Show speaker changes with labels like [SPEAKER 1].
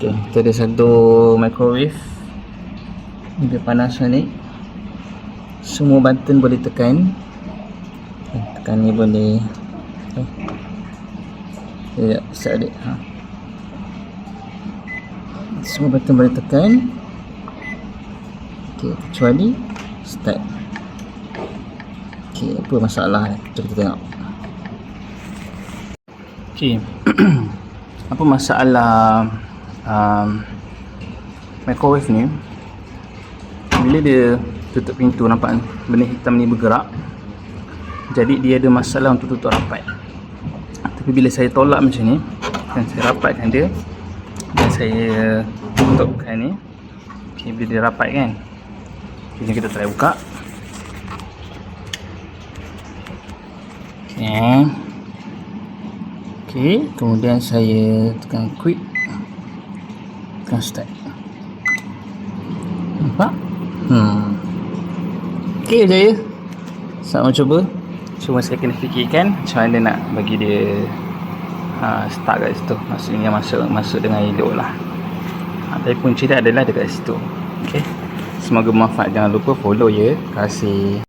[SPEAKER 1] Okay, kita ada satu microwave. Dia panas ni. Semua button boleh tekan. Eh, Tekan ni boleh. Eh. Ya, start adik. Ha. Semua button boleh tekan. Okay, kecuali start. Okay, apa masalah ni? Jom kita tengok. Okay. apa masalah um, microwave ni bila dia tutup pintu nampak benda hitam ni bergerak jadi dia ada masalah untuk tutup rapat. Tapi bila saya tolak macam ni dan saya rapatkan dia dan saya tutupkan ni okay, bila dia rapat kan jom kita try buka. Okay. okay, kemudian saya tekan quick start nampak? Hmm. Ok berjaya selamat cuba? Cuma saya kena fikirkan macam mana nak bagi dia ha, start kat situ. Maksudnya masuk masuk dengan elok lah. Ha, tapi kunci dia adalah dekat situ. Ok semoga bermanfaat. Jangan lupa follow ya. Terima kasih